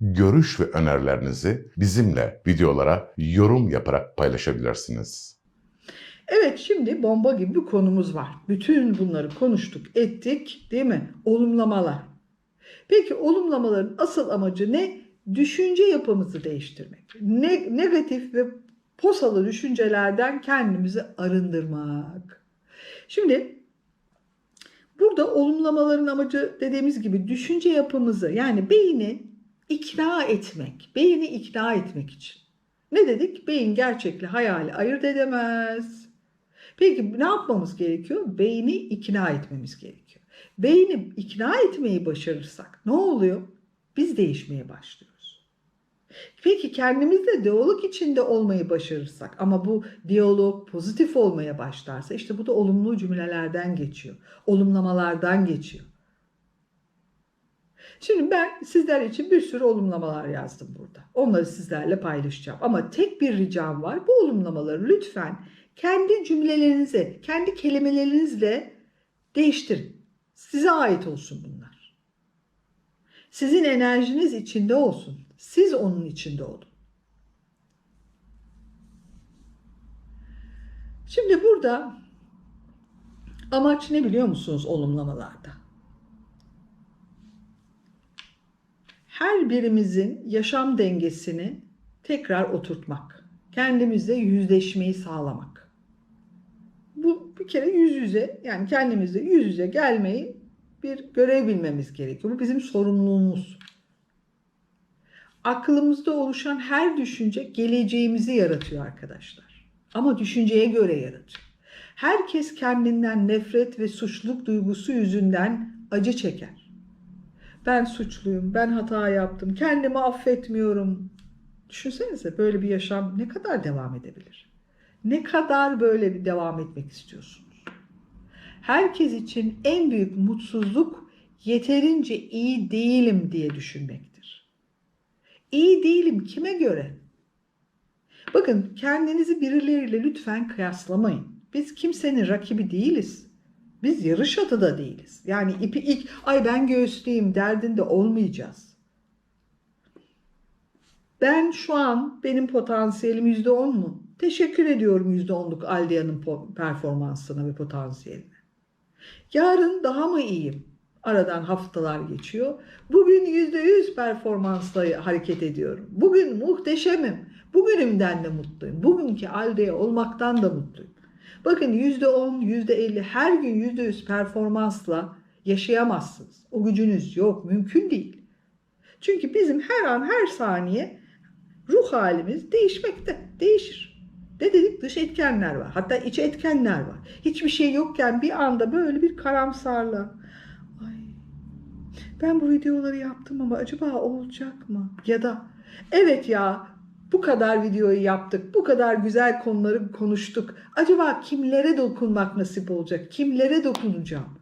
görüş ve önerilerinizi bizimle videolara yorum yaparak paylaşabilirsiniz. Evet şimdi bomba gibi bir konumuz var. Bütün bunları konuştuk, ettik değil mi? Olumlamalar. Peki olumlamaların asıl amacı ne? Düşünce yapımızı değiştirmek. Ne, negatif ve posalı düşüncelerden kendimizi arındırmak. Şimdi burada olumlamaların amacı dediğimiz gibi düşünce yapımızı yani beyni ikna etmek. Beyni ikna etmek için. Ne dedik? Beyin gerçekle hayali ayırt edemez. Peki ne yapmamız gerekiyor? Beyni ikna etmemiz gerekiyor. Beyni ikna etmeyi başarırsak ne oluyor? Biz değişmeye başlıyoruz. Peki kendimizle diyalog içinde olmayı başarırsak ama bu diyalog pozitif olmaya başlarsa işte bu da olumlu cümlelerden geçiyor. Olumlamalardan geçiyor. Şimdi ben sizler için bir sürü olumlamalar yazdım burada. Onları sizlerle paylaşacağım. Ama tek bir ricam var. Bu olumlamaları lütfen kendi cümlelerinize, kendi kelimelerinizle değiştirin. Size ait olsun bunlar. Sizin enerjiniz içinde olsun. Siz onun içinde olun. Şimdi burada amaç ne biliyor musunuz olumlamalarda? Her birimizin yaşam dengesini tekrar oturtmak. Kendimizle yüzleşmeyi sağlamak. Bu bir kere yüz yüze yani kendimizle yüz yüze gelmeyi bir görev bilmemiz gerekiyor. Bu bizim sorumluluğumuz. Aklımızda oluşan her düşünce geleceğimizi yaratıyor arkadaşlar. Ama düşünceye göre yaratıyor. Herkes kendinden nefret ve suçluluk duygusu yüzünden acı çeker. Ben suçluyum, ben hata yaptım, kendimi affetmiyorum. Düşünsenize böyle bir yaşam ne kadar devam edebilir? Ne kadar böyle bir devam etmek istiyorsunuz? Herkes için en büyük mutsuzluk yeterince iyi değilim diye düşünmektir. İyi değilim kime göre? Bakın kendinizi birileriyle lütfen kıyaslamayın. Biz kimsenin rakibi değiliz. Biz yarış atı da değiliz. Yani ipi ilk ay ben göğüsleyeyim derdinde olmayacağız. Ben şu an benim potansiyelim yüzde on mu? Teşekkür ediyorum yüzde onluk Aldiya'nın performansına ve potansiyeline. Yarın daha mı iyiyim? Aradan haftalar geçiyor. Bugün yüzde yüz performansla hareket ediyorum. Bugün muhteşemim. Bugünümden de mutluyum. Bugünkü Aldiya olmaktan da mutluyum. Bakın %10, %50 her gün %100 performansla yaşayamazsınız. O gücünüz yok, mümkün değil. Çünkü bizim her an her saniye ruh halimiz değişmekte, değişir. Ne dedik? Dış etkenler var. Hatta iç etkenler var. Hiçbir şey yokken bir anda böyle bir karamsarla. Ay, ben bu videoları yaptım ama acaba olacak mı? Ya da evet ya bu kadar videoyu yaptık, bu kadar güzel konuları konuştuk. Acaba kimlere dokunmak nasip olacak? Kimlere dokunacağım?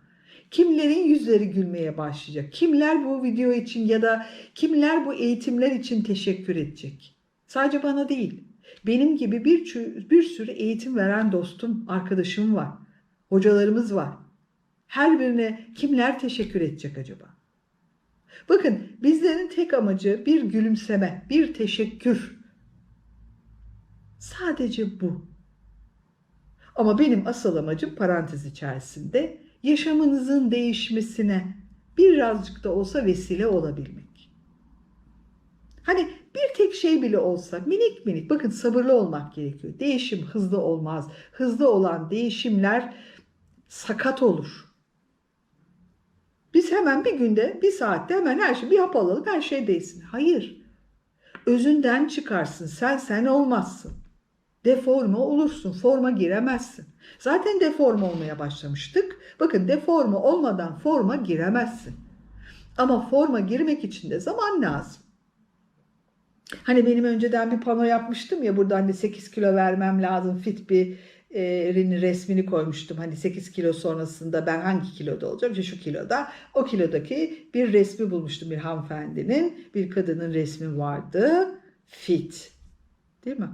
Kimlerin yüzleri gülmeye başlayacak? Kimler bu video için ya da kimler bu eğitimler için teşekkür edecek? Sadece bana değil. Benim gibi bir, bir sürü eğitim veren dostum, arkadaşım var. Hocalarımız var. Her birine kimler teşekkür edecek acaba? Bakın bizlerin tek amacı bir gülümseme, bir teşekkür. Sadece bu. Ama benim asıl amacım parantez içerisinde yaşamınızın değişmesine birazcık da olsa vesile olabilmek. Hani bir tek şey bile olsa minik minik bakın sabırlı olmak gerekiyor. Değişim hızlı olmaz. Hızlı olan değişimler sakat olur. Biz hemen bir günde bir saatte hemen her şey bir hap alalım her şey değilsin. Hayır. Özünden çıkarsın. Sen sen olmazsın. Deforme olursun, forma giremezsin. Zaten deforme olmaya başlamıştık. Bakın deforme olmadan forma giremezsin. Ama forma girmek için de zaman lazım. Hani benim önceden bir pano yapmıştım ya burada hani 8 kilo vermem lazım fit bir e, resmini koymuştum. Hani 8 kilo sonrasında ben hangi kiloda olacağım? İşte şu kiloda. O kilodaki bir resmi bulmuştum bir hanımefendinin. Bir kadının resmi vardı. Fit. Değil mi?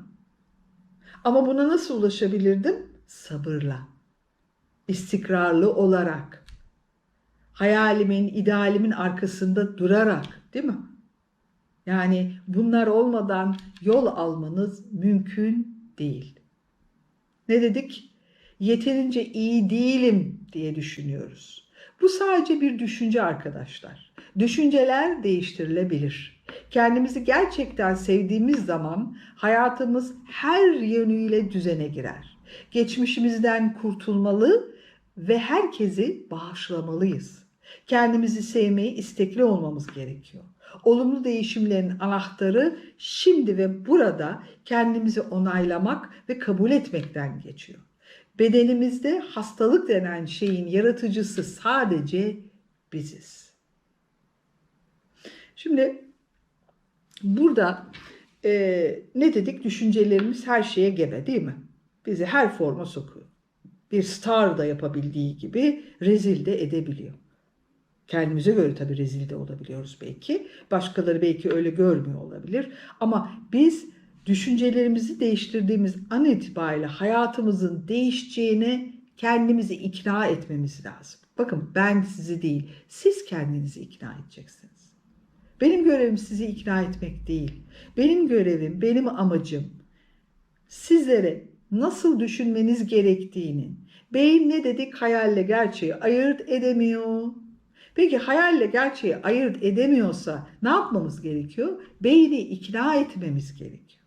Ama buna nasıl ulaşabilirdim? Sabırla. istikrarlı olarak. Hayalimin, idealimin arkasında durarak, değil mi? Yani bunlar olmadan yol almanız mümkün değil. Ne dedik? Yeterince iyi değilim diye düşünüyoruz. Bu sadece bir düşünce arkadaşlar. Düşünceler değiştirilebilir. Kendimizi gerçekten sevdiğimiz zaman hayatımız her yönüyle düzene girer. Geçmişimizden kurtulmalı ve herkesi bağışlamalıyız. Kendimizi sevmeyi istekli olmamız gerekiyor. Olumlu değişimlerin anahtarı şimdi ve burada kendimizi onaylamak ve kabul etmekten geçiyor. Bedenimizde hastalık denen şeyin yaratıcısı sadece biziz. Şimdi burada e, ne dedik? Düşüncelerimiz her şeye gebe değil mi? Bizi her forma sokuyor. Bir star da yapabildiği gibi rezil de edebiliyor. Kendimize göre tabii rezil de olabiliyoruz belki. Başkaları belki öyle görmüyor olabilir. Ama biz düşüncelerimizi değiştirdiğimiz an itibariyle hayatımızın değişeceğine kendimizi ikna etmemiz lazım. Bakın ben sizi değil, siz kendinizi ikna edeceksiniz. Benim görevim sizi ikna etmek değil. Benim görevim, benim amacım sizlere nasıl düşünmeniz gerektiğini, beyin ne dedik hayalle gerçeği ayırt edemiyor. Peki hayalle gerçeği ayırt edemiyorsa ne yapmamız gerekiyor? Beyni ikna etmemiz gerekiyor.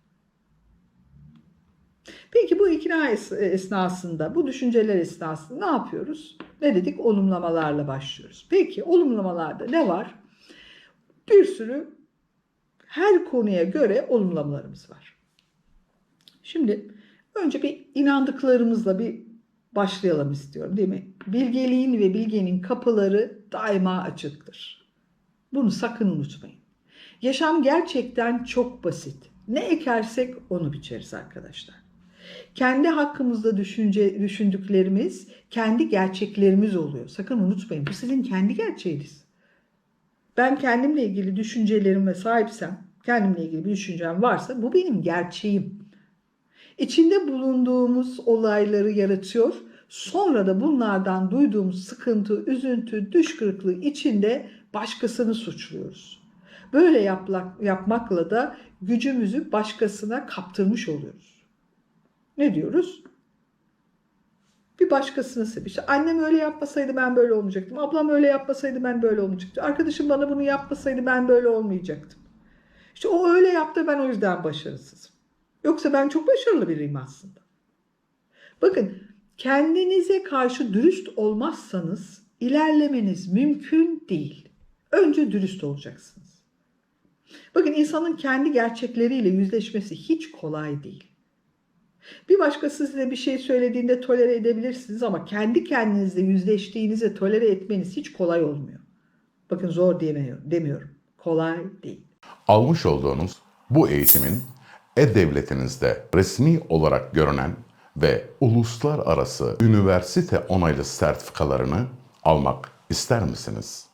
Peki bu ikna es- esnasında, bu düşünceler esnasında ne yapıyoruz? Ne dedik? Olumlamalarla başlıyoruz. Peki olumlamalarda ne var? Bir sürü her konuya göre olumlamalarımız var. Şimdi önce bir inandıklarımızla bir başlayalım istiyorum değil mi? Bilgeliğin ve bilgenin kapıları daima açıktır. Bunu sakın unutmayın. Yaşam gerçekten çok basit. Ne ekersek onu biçeriz arkadaşlar. Kendi hakkımızda düşünce, düşündüklerimiz kendi gerçeklerimiz oluyor. Sakın unutmayın. Bu sizin kendi gerçeğiniz. Ben kendimle ilgili düşüncelerime sahipsem, kendimle ilgili bir düşüncem varsa bu benim gerçeğim. İçinde bulunduğumuz olayları yaratıyor. Sonra da bunlardan duyduğumuz sıkıntı, üzüntü, düş içinde başkasını suçluyoruz. Böyle yapmak, yapmakla da gücümüzü başkasına kaptırmış oluyoruz. Ne diyoruz? Bir başkasını sev. İşte annem öyle yapmasaydı ben böyle olmayacaktım. Ablam öyle yapmasaydı ben böyle olmayacaktım. Arkadaşım bana bunu yapmasaydı ben böyle olmayacaktım. İşte o öyle yaptı ben o yüzden başarısızım. Yoksa ben çok başarılı biriyim aslında. Bakın kendinize karşı dürüst olmazsanız ilerlemeniz mümkün değil. Önce dürüst olacaksınız. Bakın insanın kendi gerçekleriyle yüzleşmesi hiç kolay değil. Bir başkası size bir şey söylediğinde tolere edebilirsiniz ama kendi kendinizle yüzleştiğinizde tolere etmeniz hiç kolay olmuyor. Bakın zor diyemiyorum, demiyorum. Kolay değil. Almış olduğunuz bu eğitimin e-devletinizde resmi olarak görünen ve uluslararası üniversite onaylı sertifikalarını almak ister misiniz?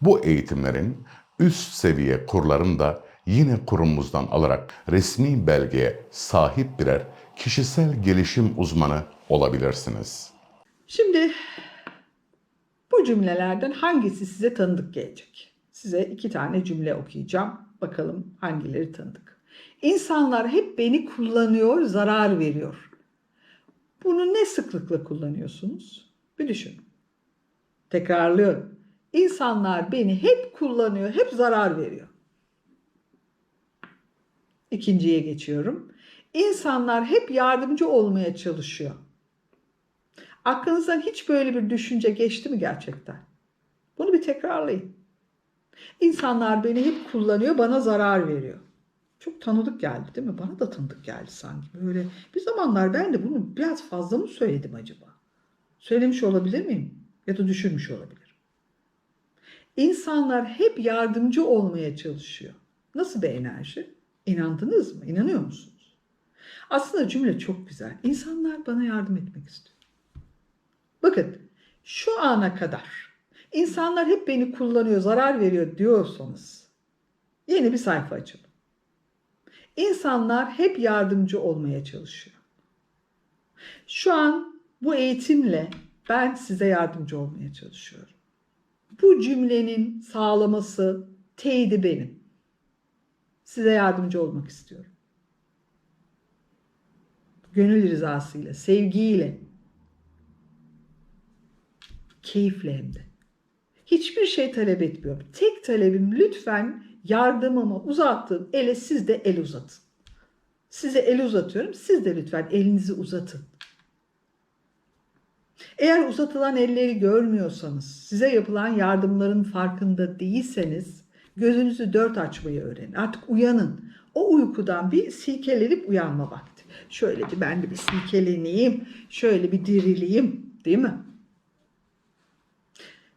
Bu eğitimlerin üst seviye kurlarını da yine kurumumuzdan alarak resmi belgeye sahip birer kişisel gelişim uzmanı olabilirsiniz. Şimdi bu cümlelerden hangisi size tanıdık gelecek? Size iki tane cümle okuyacağım. Bakalım hangileri tanıdık. İnsanlar hep beni kullanıyor, zarar veriyor. Bunu ne sıklıkla kullanıyorsunuz? Bir düşünün. Tekrarlıyorum. İnsanlar beni hep kullanıyor, hep zarar veriyor. İkinciye geçiyorum. İnsanlar hep yardımcı olmaya çalışıyor. Aklınızdan hiç böyle bir düşünce geçti mi gerçekten? Bunu bir tekrarlayın. İnsanlar beni hep kullanıyor, bana zarar veriyor. Çok tanıdık geldi değil mi? Bana da tanıdık geldi sanki. Böyle bir zamanlar ben de bunu biraz fazla mı söyledim acaba? Söylemiş olabilir miyim? Ya da düşünmüş olabilirim. İnsanlar hep yardımcı olmaya çalışıyor. Nasıl bir enerji? İnandınız mı? İnanıyor musunuz? Aslında cümle çok güzel. İnsanlar bana yardım etmek istiyor. Bakın şu ana kadar insanlar hep beni kullanıyor, zarar veriyor diyorsanız yeni bir sayfa açalım. İnsanlar hep yardımcı olmaya çalışıyor. Şu an bu eğitimle ben size yardımcı olmaya çalışıyorum. Bu cümlenin sağlaması teyidi benim. Size yardımcı olmak istiyorum. Gönül rızasıyla, sevgiyle, keyifle hem de. Hiçbir şey talep etmiyorum. Tek talebim lütfen yardımımı uzattığım ele siz de el uzatın. Size el uzatıyorum. Siz de lütfen elinizi uzatın. Eğer uzatılan elleri görmüyorsanız, size yapılan yardımların farkında değilseniz gözünüzü dört açmayı öğrenin. Artık uyanın. O uykudan bir silkelenip uyanma vakti. Şöyle bir ben de bir silkeleneyim, şöyle bir dirileyim, değil mi?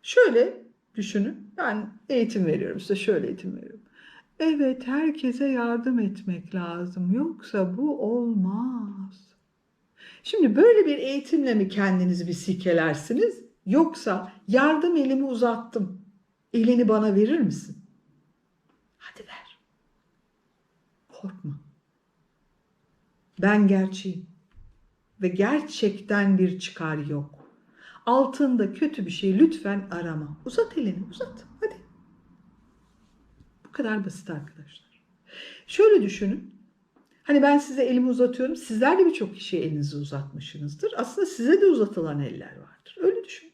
Şöyle düşünün. Ben eğitim veriyorum size şöyle eğitim veriyorum. Evet herkese yardım etmek lazım. Yoksa bu olmaz. Şimdi böyle bir eğitimle mi kendinizi bir silkelersiniz? Yoksa yardım elimi uzattım. Elini bana verir misin? Hadi ver. Korkma. Ben gerçeğim. Ve gerçekten bir çıkar yok. Altında kötü bir şey lütfen arama. Uzat elini uzat. Hadi. Bu kadar basit arkadaşlar. Şöyle düşünün. Hani ben size elimi uzatıyorum. Sizler de birçok kişiye elinizi uzatmışsınızdır. Aslında size de uzatılan eller vardır. Öyle düşünün.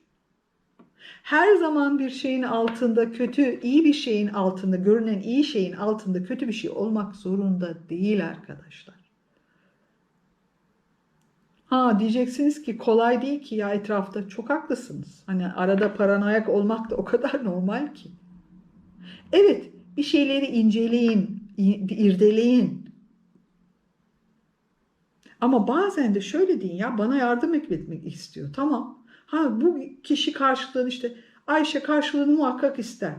Her zaman bir şeyin altında kötü, iyi bir şeyin altında, görünen iyi şeyin altında kötü bir şey olmak zorunda değil arkadaşlar. Ha diyeceksiniz ki kolay değil ki ya etrafta. Çok haklısınız. Hani arada paranoyak olmak da o kadar normal ki. Evet bir şeyleri inceleyin, irdeleyin. Ama bazen de şöyle deyin ya bana yardım etmek istiyor. Tamam. Ha bu kişi karşılığını işte Ayşe karşılığını muhakkak ister.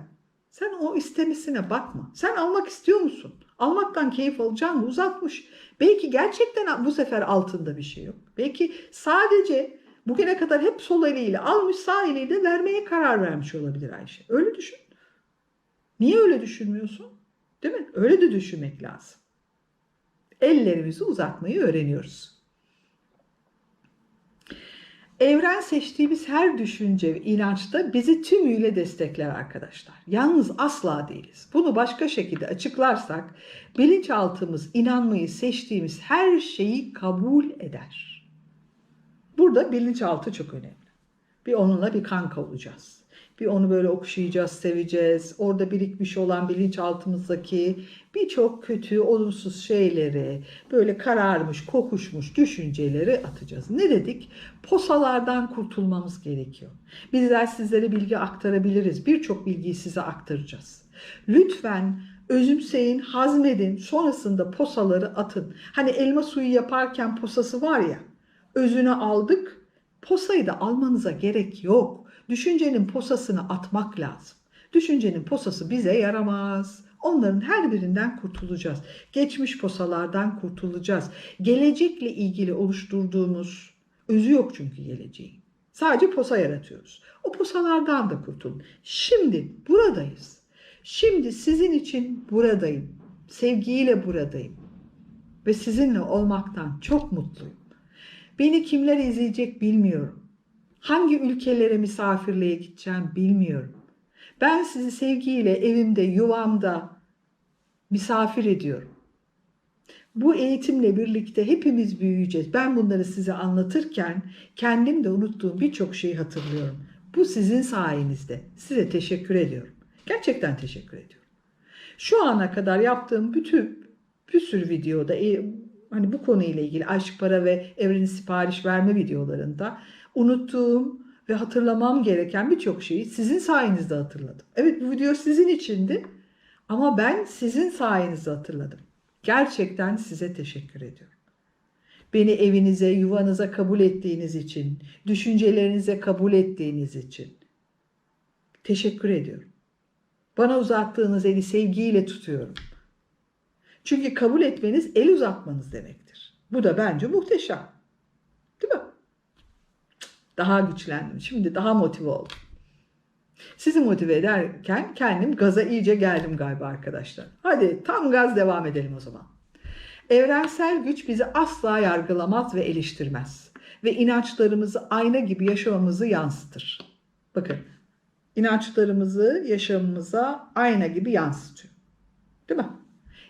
Sen o istemesine bakma. Sen almak istiyor musun? Almaktan keyif alacağını uzatmış. Belki gerçekten bu sefer altında bir şey yok. Belki sadece bugüne kadar hep sol eliyle almış sağ eliyle vermeye karar vermiş olabilir Ayşe. Öyle düşün. Niye öyle düşünmüyorsun? Değil mi? Öyle de düşünmek lazım. Ellerimizi uzatmayı öğreniyoruz. Evren seçtiğimiz her düşünce ve inançta bizi tümüyle destekler arkadaşlar. Yalnız asla değiliz. Bunu başka şekilde açıklarsak bilinçaltımız inanmayı seçtiğimiz her şeyi kabul eder. Burada bilinçaltı çok önemli. Bir onunla bir kanka olacağız. Bir onu böyle okşayacağız, seveceğiz. Orada birikmiş olan bilinçaltımızdaki birçok kötü, olumsuz şeyleri, böyle kararmış, kokuşmuş düşünceleri atacağız. Ne dedik? Posalardan kurtulmamız gerekiyor. Bizler sizlere bilgi aktarabiliriz. Birçok bilgiyi size aktaracağız. Lütfen özümseyin, hazmedin, sonrasında posaları atın. Hani elma suyu yaparken posası var ya, özünü aldık, posayı da almanıza gerek yok. Düşüncenin posasını atmak lazım. Düşüncenin posası bize yaramaz. Onların her birinden kurtulacağız. Geçmiş posalardan kurtulacağız. Gelecekle ilgili oluşturduğumuz özü yok çünkü geleceğin. Sadece posa yaratıyoruz. O posalardan da kurtulun. Şimdi buradayız. Şimdi sizin için buradayım. Sevgiyle buradayım. Ve sizinle olmaktan çok mutluyum. Beni kimler izleyecek bilmiyorum. Hangi ülkelere misafirliğe gideceğim bilmiyorum. Ben sizi sevgiyle evimde, yuvamda misafir ediyorum. Bu eğitimle birlikte hepimiz büyüyeceğiz. Ben bunları size anlatırken kendim de unuttuğum birçok şeyi hatırlıyorum. Bu sizin sayenizde. Size teşekkür ediyorum. Gerçekten teşekkür ediyorum. Şu ana kadar yaptığım bütün bir sürü videoda e, hani bu konuyla ilgili aşk para ve evrenin sipariş verme videolarında unuttuğum ve hatırlamam gereken birçok şeyi sizin sayenizde hatırladım. Evet bu video sizin içindi ama ben sizin sayenizde hatırladım. Gerçekten size teşekkür ediyorum. Beni evinize, yuvanıza kabul ettiğiniz için, düşüncelerinize kabul ettiğiniz için teşekkür ediyorum. Bana uzattığınız eli sevgiyle tutuyorum. Çünkü kabul etmeniz el uzatmanız demektir. Bu da bence muhteşem. Değil mi? Daha güçlendim. Şimdi daha motive oldum. Sizi motive ederken kendim gaza iyice geldim galiba arkadaşlar. Hadi tam gaz devam edelim o zaman. Evrensel güç bizi asla yargılamaz ve eleştirmez. Ve inançlarımızı ayna gibi yaşamamızı yansıtır. Bakın, inançlarımızı yaşamımıza ayna gibi yansıtıyor. Değil mi?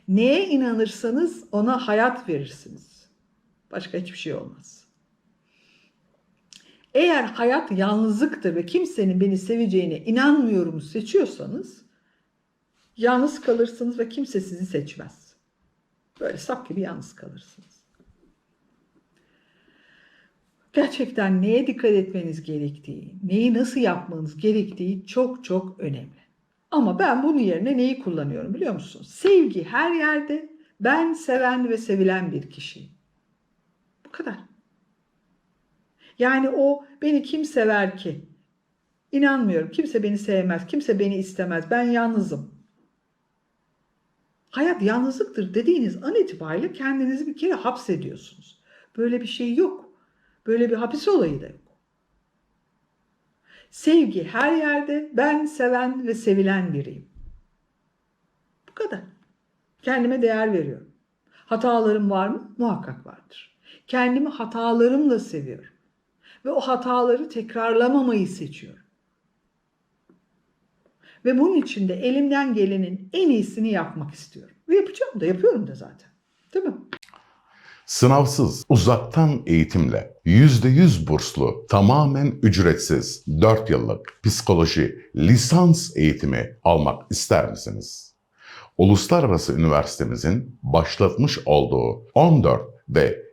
Neye inanırsanız ona hayat verirsiniz. Başka hiçbir şey olmaz. Eğer hayat yalnızlıktır ve kimsenin beni seveceğine inanmıyorum seçiyorsanız yalnız kalırsınız ve kimse sizi seçmez. Böyle sap gibi yalnız kalırsınız. Gerçekten neye dikkat etmeniz gerektiği, neyi nasıl yapmanız gerektiği çok çok önemli. Ama ben bunun yerine neyi kullanıyorum biliyor musun? Sevgi her yerde, ben seven ve sevilen bir kişiyim. Bu kadar. Yani o beni kim sever ki? İnanmıyorum. Kimse beni sevmez. Kimse beni istemez. Ben yalnızım. Hayat yalnızlıktır dediğiniz an itibariyle kendinizi bir kere hapsediyorsunuz. Böyle bir şey yok. Böyle bir hapis olayı da yok. Sevgi her yerde. Ben seven ve sevilen biriyim. Bu kadar. Kendime değer veriyorum. Hatalarım var mı? Muhakkak vardır. Kendimi hatalarımla seviyorum. Ve o hataları tekrarlamamayı seçiyorum. Ve bunun için de elimden gelenin en iyisini yapmak istiyorum. Ve yapacağım da yapıyorum da zaten. Değil mi? Sınavsız, uzaktan eğitimle, %100 burslu, tamamen ücretsiz 4 yıllık psikoloji lisans eğitimi almak ister misiniz? Uluslararası Üniversitemizin başlatmış olduğu 14 ve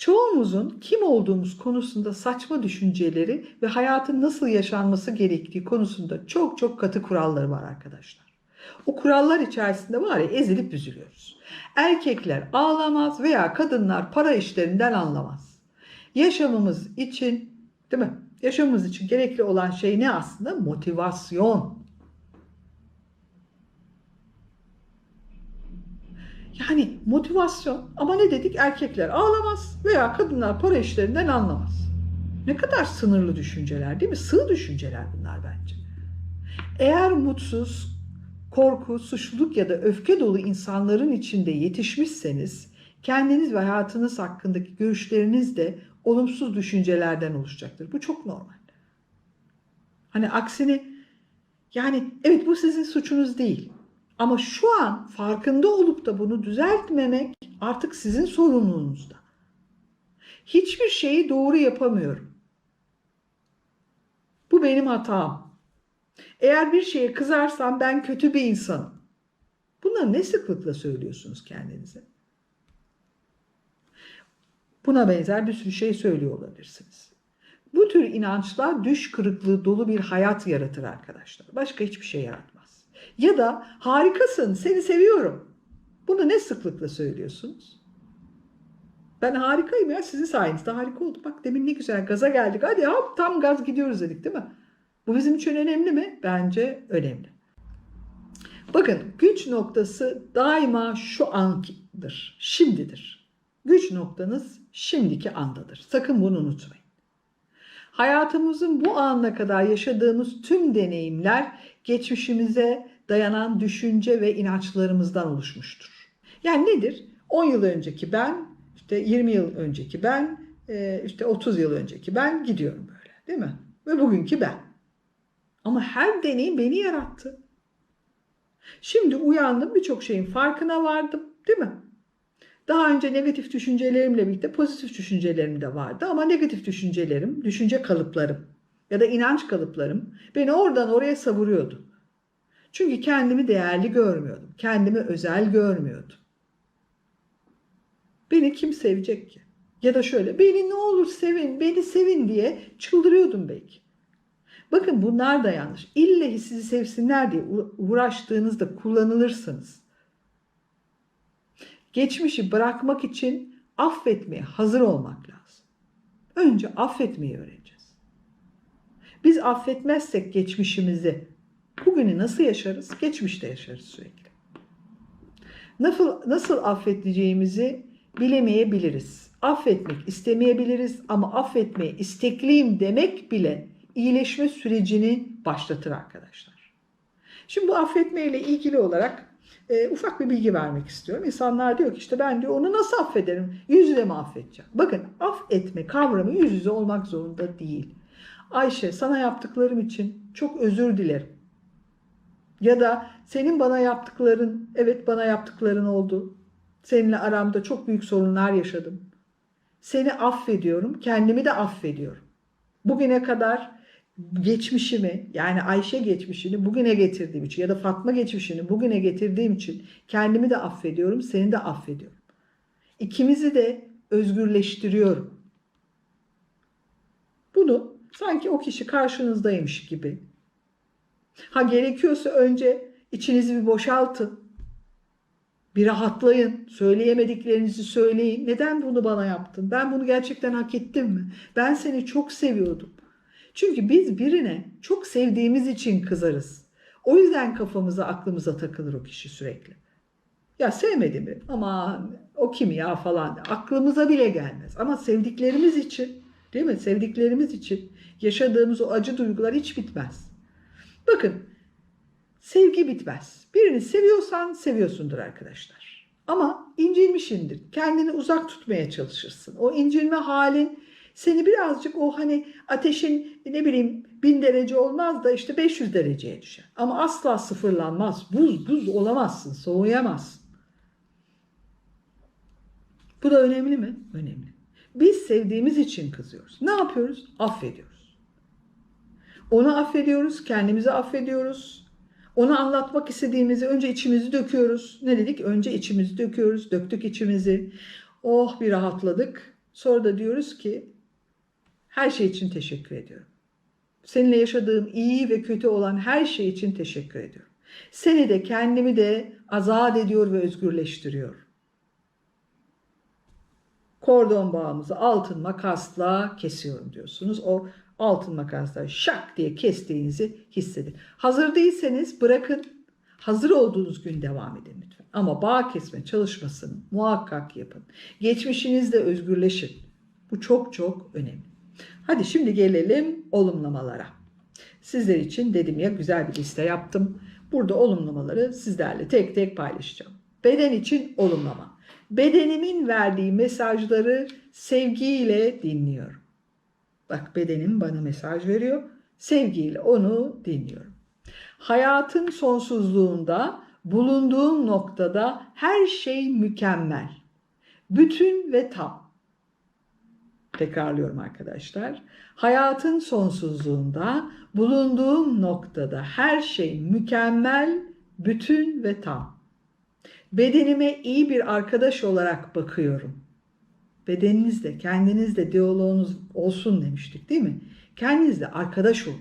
Çoğumuzun kim olduğumuz konusunda saçma düşünceleri ve hayatın nasıl yaşanması gerektiği konusunda çok çok katı kuralları var arkadaşlar. O kurallar içerisinde var ya ezilip üzülüyoruz. Erkekler ağlamaz veya kadınlar para işlerinden anlamaz. Yaşamımız için değil mi? Yaşamımız için gerekli olan şey ne aslında? Motivasyon. Yani motivasyon ama ne dedik erkekler ağlamaz veya kadınlar para işlerinden anlamaz. Ne kadar sınırlı düşünceler değil mi? Sığ düşünceler bunlar bence. Eğer mutsuz, korku, suçluluk ya da öfke dolu insanların içinde yetişmişseniz kendiniz ve hayatınız hakkındaki görüşleriniz de olumsuz düşüncelerden oluşacaktır. Bu çok normal. Hani aksine yani evet bu sizin suçunuz değil. Ama şu an farkında olup da bunu düzeltmemek artık sizin sorumluluğunuzda. Hiçbir şeyi doğru yapamıyorum. Bu benim hatam. Eğer bir şeye kızarsam ben kötü bir insanım. Bunları ne sıklıkla söylüyorsunuz kendinize? Buna benzer bir sürü şey söylüyor olabilirsiniz. Bu tür inançlar düş kırıklığı dolu bir hayat yaratır arkadaşlar. Başka hiçbir şey yaratmaz. Ya da harikasın, seni seviyorum. Bunu ne sıklıkla söylüyorsunuz? Ben harikayım ya sizin sayenizde harika oldu. Bak demin ne güzel gaza geldik. Hadi hop tam gaz gidiyoruz dedik değil mi? Bu bizim için önemli mi? Bence önemli. Bakın güç noktası daima şu andır, şimdidir. Güç noktanız şimdiki andadır. Sakın bunu unutmayın. Hayatımızın bu anına kadar yaşadığımız tüm deneyimler geçmişimize dayanan düşünce ve inançlarımızdan oluşmuştur. Yani nedir? 10 yıl önceki ben, işte 20 yıl önceki ben, e, işte 30 yıl önceki ben gidiyorum böyle değil mi? Ve bugünkü ben. Ama her deneyim beni yarattı. Şimdi uyandım birçok şeyin farkına vardım değil mi? Daha önce negatif düşüncelerimle birlikte pozitif düşüncelerim de vardı ama negatif düşüncelerim, düşünce kalıplarım ya da inanç kalıplarım beni oradan oraya savuruyordu. Çünkü kendimi değerli görmüyordum. Kendimi özel görmüyordum. Beni kim sevecek ki? Ya da şöyle beni ne olur sevin, beni sevin diye çıldırıyordum belki. Bakın bunlar da yanlış. İlle sizi sevsinler diye uğraştığınızda kullanılırsınız. Geçmişi bırakmak için affetmeye hazır olmak lazım. Önce affetmeyi öğreneceğiz. Biz affetmezsek geçmişimizi bugünü nasıl yaşarız? Geçmişte yaşarız sürekli. Nasıl, nasıl affedeceğimizi bilemeyebiliriz. Affetmek istemeyebiliriz ama affetmeye istekliyim demek bile iyileşme sürecini başlatır arkadaşlar. Şimdi bu affetme ile ilgili olarak e, ufak bir bilgi vermek istiyorum. İnsanlar diyor ki işte ben diyor onu nasıl affederim? Yüz yüze mi affedeceğim? Bakın affetme kavramı yüz yüze olmak zorunda değil. Ayşe sana yaptıklarım için çok özür dilerim. Ya da senin bana yaptıkların, evet bana yaptıkların oldu. Seninle aramda çok büyük sorunlar yaşadım. Seni affediyorum, kendimi de affediyorum. Bugüne kadar geçmişimi yani Ayşe geçmişini bugüne getirdiğim için ya da Fatma geçmişini bugüne getirdiğim için kendimi de affediyorum, seni de affediyorum. İkimizi de özgürleştiriyorum. Sanki o kişi karşınızdaymış gibi. Ha gerekiyorsa önce içinizi bir boşaltın. Bir rahatlayın. Söyleyemediklerinizi söyleyin. Neden bunu bana yaptın? Ben bunu gerçekten hak ettim mi? Ben seni çok seviyordum. Çünkü biz birine çok sevdiğimiz için kızarız. O yüzden kafamıza, aklımıza takılır o kişi sürekli. Ya sevmedi mi? Ama o kim ya falan. Aklımıza bile gelmez. Ama sevdiklerimiz için, değil mi? Sevdiklerimiz için yaşadığımız o acı duygular hiç bitmez. Bakın, sevgi bitmez. Birini seviyorsan seviyorsundur arkadaşlar. Ama incinmişindir. Kendini uzak tutmaya çalışırsın. O incinme halin seni birazcık o hani ateşin ne bileyim bin derece olmaz da işte 500 dereceye düşer. Ama asla sıfırlanmaz. Buz buz olamazsın, soğuyamazsın. Bu da önemli mi? Önemli. Biz sevdiğimiz için kızıyoruz. Ne yapıyoruz? Affediyoruz. Onu affediyoruz, kendimizi affediyoruz. Onu anlatmak istediğimizi önce içimizi döküyoruz. Ne dedik? Önce içimizi döküyoruz. Döktük içimizi. Oh bir rahatladık. Sonra da diyoruz ki her şey için teşekkür ediyorum. Seninle yaşadığım iyi ve kötü olan her şey için teşekkür ediyorum. Seni de kendimi de azat ediyor ve özgürleştiriyor. Kordon bağımızı altın makasla kesiyorum diyorsunuz. O altın makasla şak diye kestiğinizi hissedin. Hazır değilseniz bırakın. Hazır olduğunuz gün devam edin lütfen. Ama bağ kesme çalışmasını muhakkak yapın. Geçmişinizde özgürleşin. Bu çok çok önemli. Hadi şimdi gelelim olumlamalara. Sizler için dedim ya güzel bir liste yaptım. Burada olumlamaları sizlerle tek tek paylaşacağım. Beden için olumlama. Bedenimin verdiği mesajları sevgiyle dinliyorum. Bak bedenim bana mesaj veriyor. Sevgiyle onu dinliyorum. Hayatın sonsuzluğunda bulunduğum noktada her şey mükemmel. Bütün ve tam. Tekrarlıyorum arkadaşlar. Hayatın sonsuzluğunda bulunduğum noktada her şey mükemmel, bütün ve tam. Bedenime iyi bir arkadaş olarak bakıyorum. Bedeninizle, kendinizle diyaloğunuz olsun demiştik değil mi? Kendinizle arkadaş olun.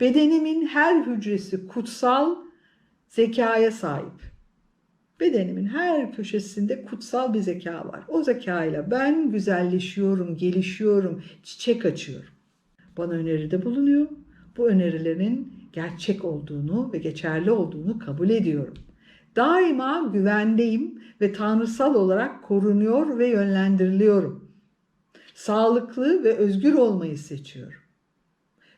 Bedenimin her hücresi kutsal zekaya sahip. Bedenimin her köşesinde kutsal bir zeka var. O zekayla ben güzelleşiyorum, gelişiyorum, çiçek açıyorum. Bana öneride bulunuyor. Bu önerilerin gerçek olduğunu ve geçerli olduğunu kabul ediyorum. Daima güvendeyim ve tanrısal olarak korunuyor ve yönlendiriliyorum. Sağlıklı ve özgür olmayı seçiyorum.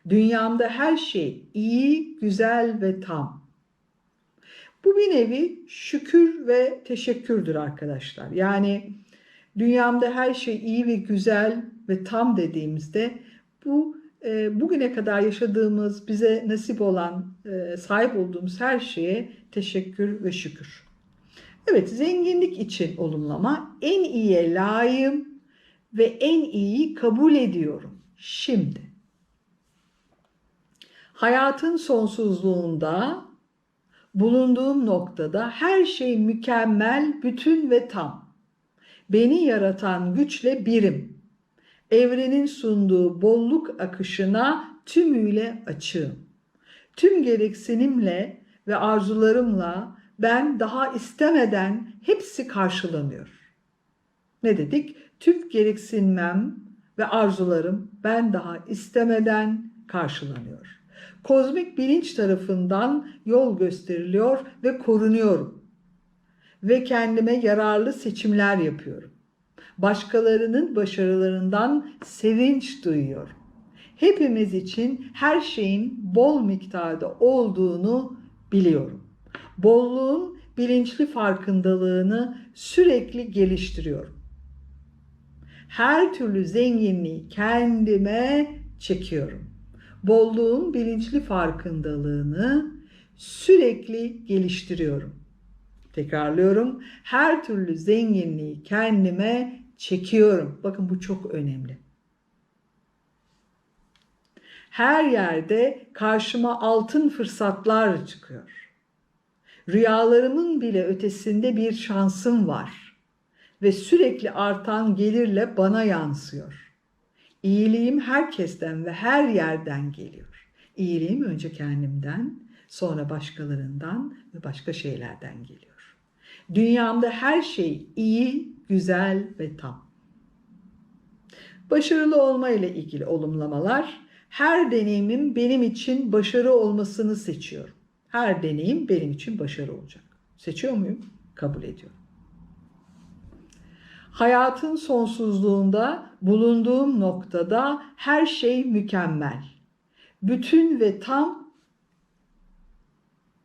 Dünyamda her şey iyi, güzel ve tam. Bu bir nevi şükür ve teşekkürdür arkadaşlar. Yani dünyamda her şey iyi ve güzel ve tam dediğimizde bu e, bugüne kadar yaşadığımız, bize nasip olan, e, sahip olduğumuz her şeye teşekkür ve şükür. Evet, zenginlik için olumlama en iyiye layığım ve en iyiyi kabul ediyorum. Şimdi hayatın sonsuzluğunda bulunduğum noktada her şey mükemmel, bütün ve tam. Beni yaratan güçle birim. Evrenin sunduğu bolluk akışına tümüyle açığım. Tüm gereksinimle ve arzularımla ben daha istemeden hepsi karşılanıyor. Ne dedik? Tüm gereksinmem ve arzularım ben daha istemeden karşılanıyor. Kozmik bilinç tarafından yol gösteriliyor ve korunuyorum. Ve kendime yararlı seçimler yapıyorum. Başkalarının başarılarından sevinç duyuyorum. Hepimiz için her şeyin bol miktarda olduğunu biliyorum. Bolluğun bilinçli farkındalığını sürekli geliştiriyorum. Her türlü zenginliği kendime çekiyorum. Bolluğun bilinçli farkındalığını sürekli geliştiriyorum. Tekrarlıyorum. Her türlü zenginliği kendime çekiyorum. Bakın bu çok önemli. Her yerde karşıma altın fırsatlar çıkıyor. Rüyalarımın bile ötesinde bir şansım var ve sürekli artan gelirle bana yansıyor. İyiliğim herkesten ve her yerden geliyor. İyiliğim önce kendimden, sonra başkalarından ve başka şeylerden geliyor. Dünyamda her şey iyi, güzel ve tam. Başarılı olma ile ilgili olumlamalar, her deneyimin benim için başarı olmasını seçiyorum. Her deneyim benim için başarı olacak. Seçiyor muyum? Kabul ediyorum. Hayatın sonsuzluğunda bulunduğum noktada her şey mükemmel. Bütün ve tam.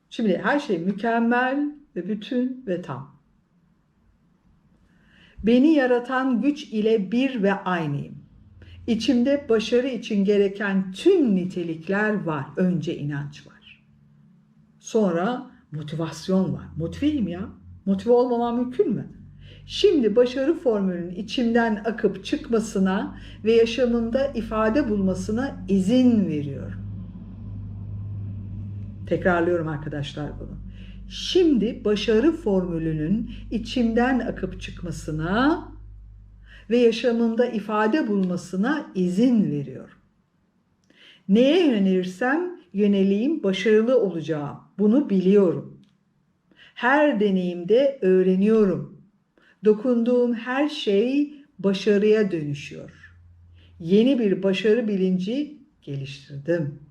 Şimdi her şey mükemmel ve bütün ve tam. Beni yaratan güç ile bir ve aynıyım. İçimde başarı için gereken tüm nitelikler var. Önce inanç var. Sonra motivasyon var. Motiveyim ya. Motive olmamam mümkün mü? Şimdi başarı formülünün içimden akıp çıkmasına ve yaşamımda ifade bulmasına izin veriyorum. Tekrarlıyorum arkadaşlar bunu. Şimdi başarı formülünün içimden akıp çıkmasına ve yaşamımda ifade bulmasına izin veriyorum. Neye yönelirsem yöneleyim başarılı olacağım. Bunu biliyorum. Her deneyimde öğreniyorum. Dokunduğum her şey başarıya dönüşüyor. Yeni bir başarı bilinci geliştirdim.